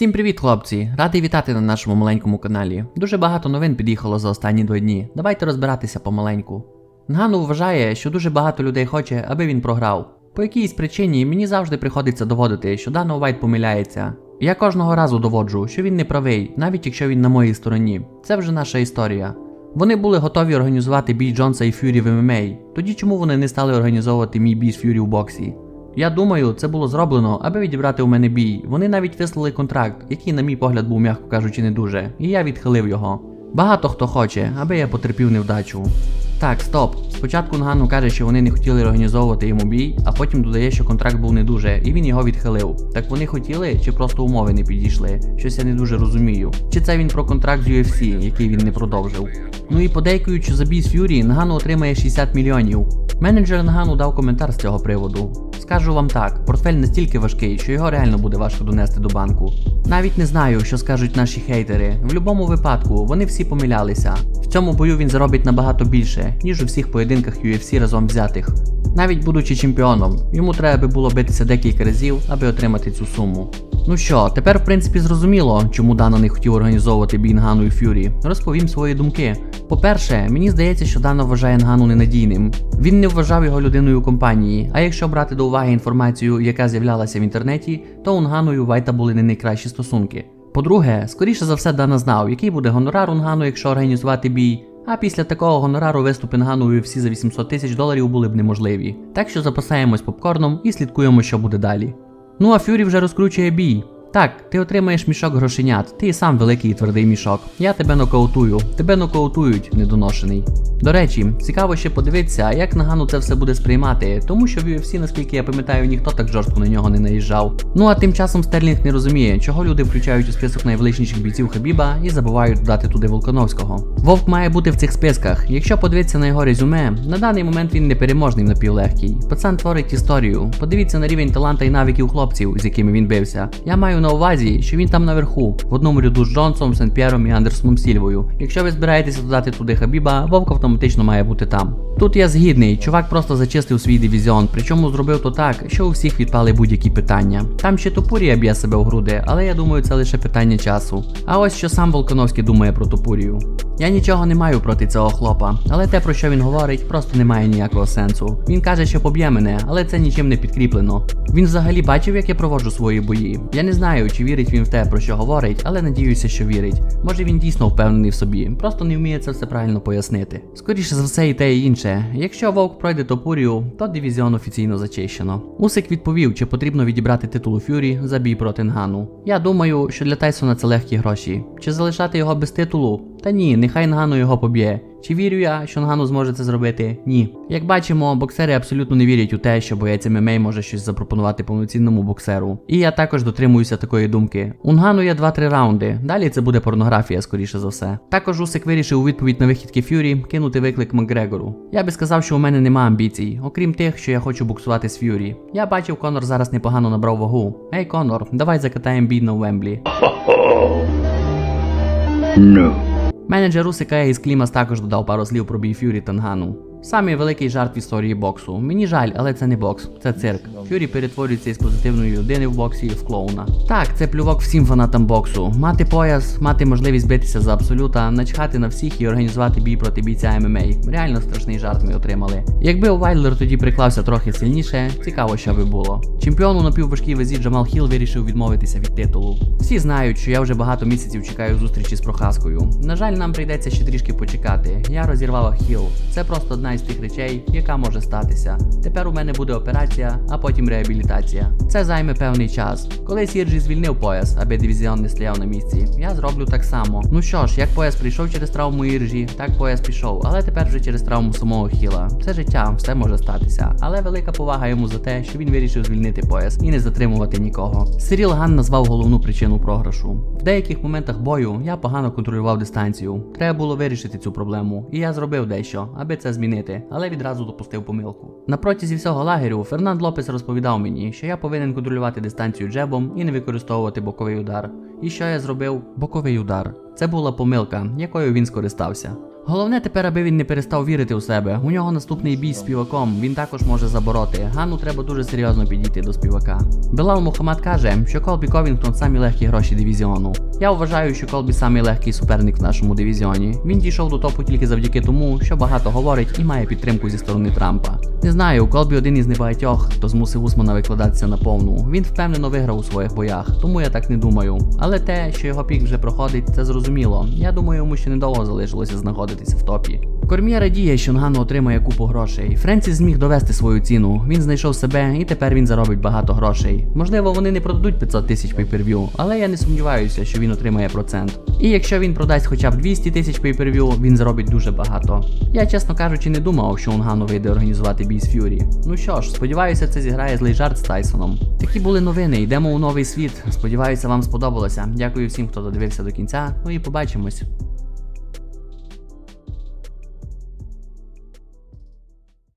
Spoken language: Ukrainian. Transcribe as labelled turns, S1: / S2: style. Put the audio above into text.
S1: Всім привіт, хлопці! Радий вітати на нашому маленькому каналі. Дуже багато новин під'їхало за останні два дні. Давайте розбиратися помаленьку. Нгану вважає, що дуже багато людей хоче, аби він програв. По якійсь причині мені завжди приходиться доводити, що Дано Вайт помиляється. Я кожного разу доводжу, що він не правий, навіть якщо він на моїй стороні. Це вже наша історія. Вони були готові організувати бій Джонса і Фюрі в ММА. Тоді чому вони не стали організовувати мій бій з Фюрі в боксі? Я думаю, це було зроблено, аби відібрати у мене бій. Вони навіть вислали контракт, який, на мій погляд, був, м'яко кажучи, не дуже, і я відхилив його. Багато хто хоче, аби я потерпів невдачу. Так, стоп. Спочатку Нгану каже, що вони не хотіли організовувати йому бій, а потім додає, що контракт був не дуже, і він його відхилив. Так вони хотіли, чи просто умови не підійшли? Щось я не дуже розумію. Чи це він про контракт з UFC, який він не продовжив? Ну і подейкуючи за бій з Ф'юрі, Нгану отримає 60 мільйонів. Менеджер Нгану дав коментар з цього приводу. Скажу вам так, портфель настільки важкий, що його реально буде важко донести до банку. Навіть не знаю, що скажуть наші хейтери. В будь-якому випадку вони всі помилялися. В цьому бою він заробить набагато більше, ніж у всіх поєдинках UFC разом взятих. Навіть будучи чемпіоном, йому треба би було битися декілька разів, аби отримати цю суму. Ну що, тепер в принципі зрозуміло, чому Дана не хотів організовувати бій Нгану і Фюрі. Розповім свої думки. По-перше, мені здається, що Дана вважає Нгану ненадійним. Він не вважав його людиною компанії, а якщо брати до уваги інформацію, яка з'являлася в інтернеті, то Унгану і Вайта були не найкращі стосунки. По-друге, скоріше за все, Дана знав, який буде гонорар Унгану, якщо організувати бій. А після такого гонорару виступи Нгану всі за 800 тисяч доларів були б неможливі. Так що запасаємось попкорном і слідкуємо, що буде далі. Ну а Фюрі вже розкручує бій. Так, ти отримаєш мішок грошенят, ти і сам великий і твердий мішок. Я тебе нокаутую, тебе нокаутують, недоношений. До речі, цікаво ще подивитися, як Нагану це все буде сприймати, тому що в UFC, наскільки я пам'ятаю, ніхто так жорстко на нього не наїжджав. Ну а тим часом Стерлінг не розуміє, чого люди включають у список найвеличніших бійців Хабіба і забувають додати туди Волконовського. Вовк має бути в цих списках. Якщо подивитися на його резюме, на даний момент він непереможний в напівлегкій. Пацан творить історію. Подивіться на рівень таланта і навиків хлопців, з якими він бився. Я маю на увазі, що він там наверху, в одному ряду з Джонсом, Сент П'єром і Андерсоном Сільвою. Якщо ви збираєтеся додати туди Хабіба, Вовк автоматично має бути там. Тут я згідний, чувак просто зачистив свій дивізіон, причому зробив то так, що у всіх відпали будь-які питання. Там ще Топурія б'є себе в груди, але я думаю, це лише питання часу. А ось що сам Волконовський думає про Топурію. Я нічого не маю проти цього хлопа, але те, про що він говорить, просто не має ніякого сенсу. Він каже, що поб'є мене, але це нічим не підкріплено. Він взагалі бачив, як я проводжу свої бої. Я не знаю, чи вірить він в те, про що говорить, але надіюся, що вірить. Може він дійсно впевнений в собі, просто не вміє це все правильно пояснити. Скоріше за все, і те і інше. Якщо вовк пройде топурію, то дивізіон офіційно зачищено. Усик відповів, чи потрібно відібрати титул Фюрі за бій проти Нгану. Я думаю, що для Тайсона це легкі гроші. Чи залишати його без титулу? Та ні, нехай Нгану його поб'є. Чи вірю я, що Нгану зможе це зробити? Ні. Як бачимо, боксери абсолютно не вірять у те, що боєць ММА може щось запропонувати повноцінному боксеру. І я також дотримуюся такої думки. У Нгану є 2-3 раунди. Далі це буде порнографія, скоріше за все. Також Усик вирішив у відповідь на вихідки Фюрі кинути виклик Макгрегору. Я би сказав, що у мене нема амбіцій, окрім тих, що я хочу боксувати з Ф'юрі. Я бачив, Конор зараз непогано набрав вагу. Ей, Конор, давай закатаємо бій на Уемблі.
S2: No.
S1: Менеджер Усика із Клімас також додав пару слів про бій Фюрі та. Самий великий жарт в історії боксу. Мені жаль, але це не бокс, це цирк. Фюрі перетворюється із позитивної людини в боксі в клоуна. Так, це плювок всім фанатам боксу. Мати пояс, мати можливість битися за абсолюта, начхати на всіх і організувати бій проти бійця ММА. Реально страшний жарт ми отримали. Якби Вайлер тоді приклався трохи сильніше, цікаво, що би було. Чемпіон у напівважкій вазі Джамал Хіл вирішив відмовитися від титулу. Всі знають, що я вже багато місяців чекаю зустрічі з Прохаскою. На жаль, нам прийдеться ще трішки почекати. Я розірвала Хіл. Це просто одна із тих речей, яка може статися. Тепер у мене буде операція, а потім реабілітація. Це займе певний час. Коли Сірджі звільнив пояс, аби дивізіон не стояв на місці, я зроблю так само. Ну що ж, як пояс прийшов через травму Іржі, так пояс пішов, але тепер вже через травму самого Хіла. Це життя, все може статися. Але велика повага йому за те, що він вирішив звільнити пояс і не затримувати нікого. Сиріл Ган назвав головну причину програшу. В деяких моментах бою я погано контролював дистанцію. Треба було вирішити цю проблему, і я зробив дещо, аби це змінити, але відразу допустив помилку. На протязі всього лагерю Фернанд Лопес розповідав мені, що я повинен контролювати дистанцію джебом і не використовувати боковий удар. І що я зробив? Боковий удар. Це була помилка, якою він скористався. Головне тепер, аби він не перестав вірити у себе. У нього наступний бій з співаком, він також може забороти. Гану треба дуже серйозно підійти до співака. Белал Мухаммад каже, що Колбі Ковінгтон самі легкі гроші дивізіону. Я вважаю, що Колбі самий легкий суперник в нашому дивізіоні. Він дійшов до топу тільки завдяки тому, що багато говорить і має підтримку зі сторони Трампа. Не знаю, Колбі один із небагатьох, хто змусив Усмана викладатися на повну. Він впевнено виграв у своїх боях, тому я так не думаю. Але те, що його пік вже проходить, це зрозуміло. Я думаю, йому ще недовго залишилося знаходитися в топі. Корм'є радіє, що Нгану отримає купу грошей. Френсіс зміг довести свою ціну. Він знайшов себе і тепер він заробить багато грошей. Можливо, вони не продадуть 500 тисяч пейперв'ю, але я не сумніваюся, що він отримає процент. І якщо він продасть хоча б 200 тисяч пейперв'ю, він заробить дуже багато. Я, чесно кажучи, не думав, що Унгану вийде організувати бій з Ф'юрі. Ну що ж, сподіваюся, це зіграє злий жарт з Тайсоном. Такі були новини. Йдемо у новий світ. Сподіваюся, вам сподобалося. Дякую всім, хто додивився до кінця. Ну і побачимось.